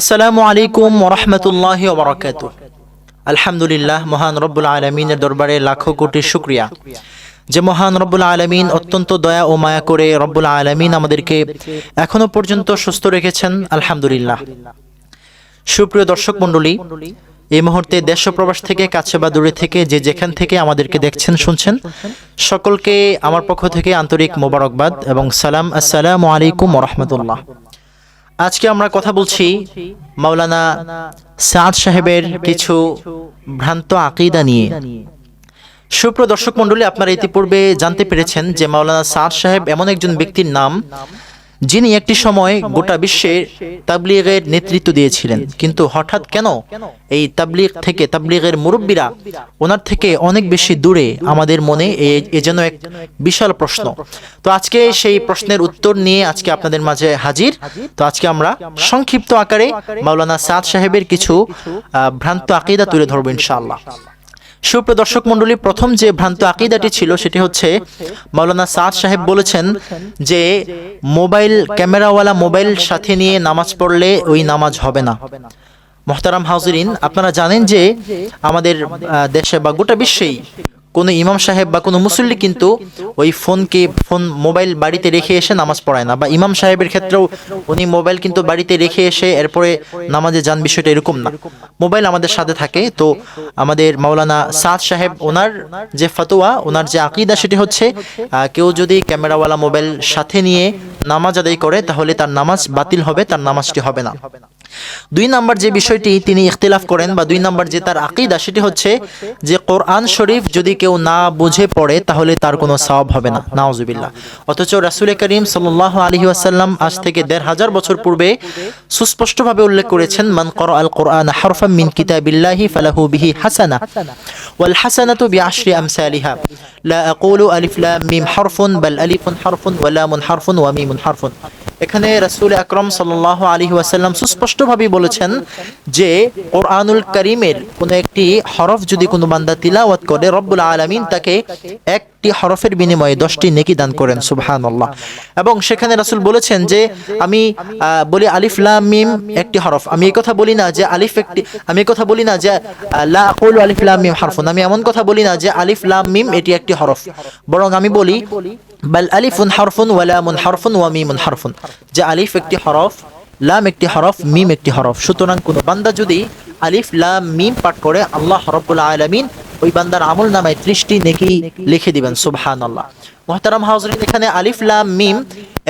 আসসালামু আলাইকুম ওরহমতুল্লাহ ওবরাকাত আলহামদুলিল্লাহ, মহান রব্বুল আলমিনের দরবারে লাখো কোটি শুক্রিয়া। যে মহান রব্বুল আলমিন অত্যন্ত দয়া ও মায়া করে রব্বুল আলমিন আমাদেরকে এখনও পর্যন্ত সুস্থ রেখেছেন, আলহামদুলিল্লাহ। সুপ্রিয় দর্শক মণ্ডলী, এই মুহূর্তে দেশ প্রবাস থেকে কাছে বা দূরে থেকে যে যেখান থেকে আমাদেরকে দেখছেন, শুনছেন, সকলকে আমার পক্ষ থেকে আন্তরিক মোবারকবাদ এবং সালাম, আসসালামু আলাইকুম রহমতুল্লাহ আজকে আমরা কথা বলছি মাওলানা সাদ সাহেবের কিছু ভ্রান্ত আকিদা নিয়ে। সুপ্রদর্শক মণ্ডলী, আপনারা ইতিপূর্বে জানতে পেরেছেন যে মাওলানা সাদ সাহেব এমন একজন ব্যক্তির নাম যিনি একটি সময় গোটা বিশ্বে তাবলিগের নেতৃত্ব দিয়েছিলেন। কিন্তু হঠাৎ কেন? এই তাবলিগ থেকে তাবলিগের মুরব্বীরা ওনার থেকে অনেক বেশি দূরে আমাদের মনে এ- যেন এক বিশাল প্রশ্ন। তো আজকে সেই প্রশ্নের উত্তর নিয়ে আজকে আপনাদের মাঝে হাজির। তো আজকে আমরা সংক্ষিপ্ত আকারে মাওলানা সাদ সাহেবের কিছু ভ্রান্ত আকিদা তুলে ধরবো ইনশাআল্লাহ। সুপ্রিয় দর্শক মণ্ডলী, প্রথম যে ভ্রান্ত আকিদাটি ছিল সেটি হচ্ছে মৌলানা সাদ সাহেব বলেছেন যে, মোবাইল ক্যামেরাওয়ালা মোবাইল সাথে নিয়ে নামাজ পড়লে ওই নামাজ হবে না। মোহতারাম হাউজরিন, আপনারা জানেন যে আমাদের দেশে বা গোটা বিশ্বেই কোনো ইমাম সাহেব বা কোনো মুসল্লি কিন্তু ওই ফোনকে ফোন মোবাইল বাড়িতে রেখে এসে নামাজ পড়ায় না বা ইমাম সাহেবের ক্ষেত্রেও উনি মোবাইল কিন্তু বাড়িতে রেখে এসে এরপরে নামাজে যান বিষয়টা এরকম না। মোবাইল আমাদের সাথে থাকে তো আমাদের মাওলানা সাদ সাহেব ওনার যে ফতোয়া ওনার যে আকিদা সেটি হচ্ছে কেউ যদি ক্যামেরাওয়ালা মোবাইল সাথে নিয়ে নামাজ আদায় করে তাহলে তার নামাজ বাতিল হবে তার নামাজটি হবে না। দুই নাম্বার যে বিষয়টি তিনি ইখতিলাফ করেন বা দুই নাম্বার যে তার আকিদা সেটি হচ্ছে যে কোরআন শরীফ যদি কেউ না বুঝে পড়ে, তাহলে তার কোনো সওয়াব হবে না। নাউজুবিল্লাহ। অথচ রাসূল করিম সাল্লাল্লাহু আলাইহি ওয়াসাল্লাম আজ থেকে দেড় হাজার বছর পূর্বে সুস্পষ্টভাবে উল্লেখ করেছেন, মান করা আল কোরআন হারফাম মিন কিতাবিল্লাহি ফালাহু বিহি হাসানা ওয়াল হাসানাতু বিআশরি আমসালিহা। লা আকুলু আলিফ লাম মিম হারফুন, বাল আলিফুন হারফুন ওয়া লামুন হারফুন ওয়া মিমুন হারফুন। এখানে রাসূল আকরম সাল্লাল্লাহু আলাইহি ওয়াসাল্লাম সুস্পষ্টভাবে বলেছেন যে কোরআনুল করিমের কোনো একটি হরফ যদি কোনো বান্দা তিলাওয়াত করে, রব্বুল আলামিন তাকে একটি হরফের বিনিময়ে দশটি নেকি দান করেন, সুবহানাল্লাহ। এবং সেখানে রাসূল বলেছেন যে আমি বলি আলিফ লাম মিম একটি হরফ। আমি এই কথা বলি না যে আলিফ একটি, আমি কথা বলি না যে লা আকুলু আলিফ লাম মিম হারফুন। আমি এমন কথা বলি না যে আলিফ লাম মিম এটি একটি হরফ। বরং আমি বলি বাল আলিফুন হরফুন ওয়া লামুন হারফুন ওয়া মিমুন হরফুন যে আলিফ একটি হরফ লাম একটি হরফ মিম একটি হরফ সুতরাং কোন বান্দা যদি আলিফ লাম মিম পাঠ করে আল্লাহ হরফুল আলামিন ওই বান্দার আমল নামায় ত্রিশটি নেকি লিখে দিবেন। সুবহান আল্লাহ মোহতারাম হাউজরিন এখানে আলিফ লাম মিম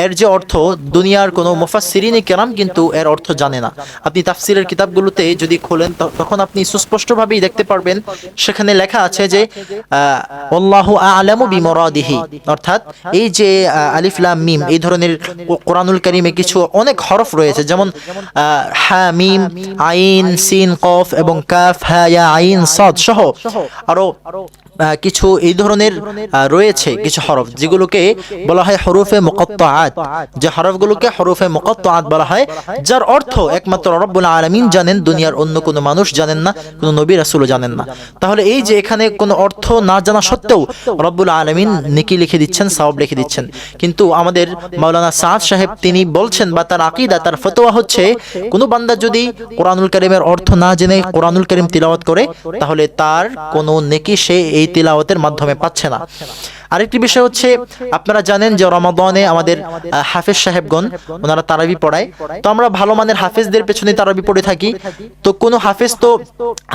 এর যে অর্থ দুনিয়ার কোনো মুফাসসিরিনে কেরাম কিন্তু এর অর্থ জানে না। আপনি তাফসিরের কিতাবগুলোতে যদি খোলেন তখন আপনি সুস্পষ্টভাবেই দেখতে পারবেন সেখানে লেখা আছে যে আল্লাহু আ'লামু বিমুরাদিহি। অর্থাৎ এই যে আহ, আলিফ লাম মিম এই ধরনের কোরআনুল কারীমে কিছু অনেক হরফ রয়েছে যেমন হা মিম আইন সিন কফ এবং কাফ হা আইন সাদ সহ। আরও কিছু এই ধরনের রয়েছে কিছু হরফ যেগুলোকে বলা হয় হরফে মুকত্তাআত। যে হরফগুলোকে হরফে মুকত্তাআত বলা হয় যার অর্থ একমাত্র রব্বুল আলামিন জানেন দুনিয়ার অন্য কোনো মানুষ জানেন না কোনো নবী রাসূলও জানেন না। তাহলে এই যে এখানে কোনো অর্থ না জানা সত্ত্বেও রব্বুল আলামিন নেকি লিখে দিচ্ছেন সওয়াব লিখে দিচ্ছেন। কিন্তু আমাদের মাওলানা সাদ সাহেব তিনি বলছেন বা তার আকিদা তার ফতোয়া হচ্ছে কোনো বান্দা যদি কোরআনুল কারীমের অর্থ না জেনে কোরআনুল কারীম তিলাওয়াত করে তাহলে তার কোনো নেকি সে এই তিলাওয়াতের মাধ্যমে পাচ্ছে না। আরেকটি বিষয় হচ্ছে আপনারা জানেন যে রমাদনে আমাদের হাফেজ সাহেবগণ ওনারা তারাবি পড়ায়। তো আমরা ভালো মানের হাফেজদের পেছনে তারাবি পড়ে থাকি। তো কোনো হাফেজ তো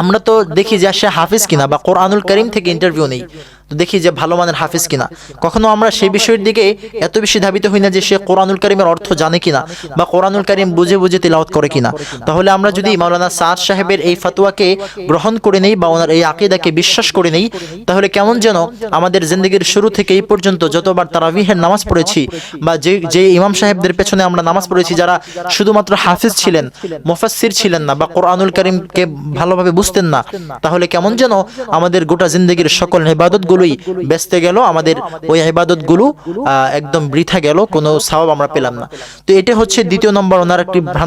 আমরা তো দেখি যে সে হাফেজ কিনা বা কোরআনুল করিম থেকে ইন্টারভিউ নেই। তো দেখি যে ভালো মানের হাফেজ কিনা। কখনো আমরা সেই বিষয়ের দিকে এত বেশি ধাবিত হই না যে সে কোরআনুল করিমের অর্থ জানে কিনা বা কোরআনুল করিম বুঝে বুঝে তিলাওয়াত করে কিনা। তাহলে আমরা যদি মাওলানা সাদ সাহেবের এই ফাতুয়াকে গ্রহণ করে নেই বা ওনার এই আকিদাকে বিশ্বাস করে নেই, তাহলে কেমন যেন আমাদের জিন্দগির শুরু থেকে এই পর্যন্ত যতবার তারাবিহের নামাজ পড়েছি বা যে যে ইমাম সাহেবদের পেছনে আমরা নামাজ পড়েছি, যারা শুধুমাত্র হাফিজ ছিলেন, মুফাসসির ছিলেন না বা কোরআনুল করিমকে ভালোভাবে বুঝতেন না, তাহলে কেমন যেন আমাদের গোটা জিন্দগির সকল ইবাদতগুলোই ব্যস্ত গেল, আমাদের ওই ইবাদতগুলো একদম বৃথা গেল, কোনো সওয়াব আমরা পেলাম না। তো এটা হচ্ছে দ্বিতীয় নম্বর, ওনার একটি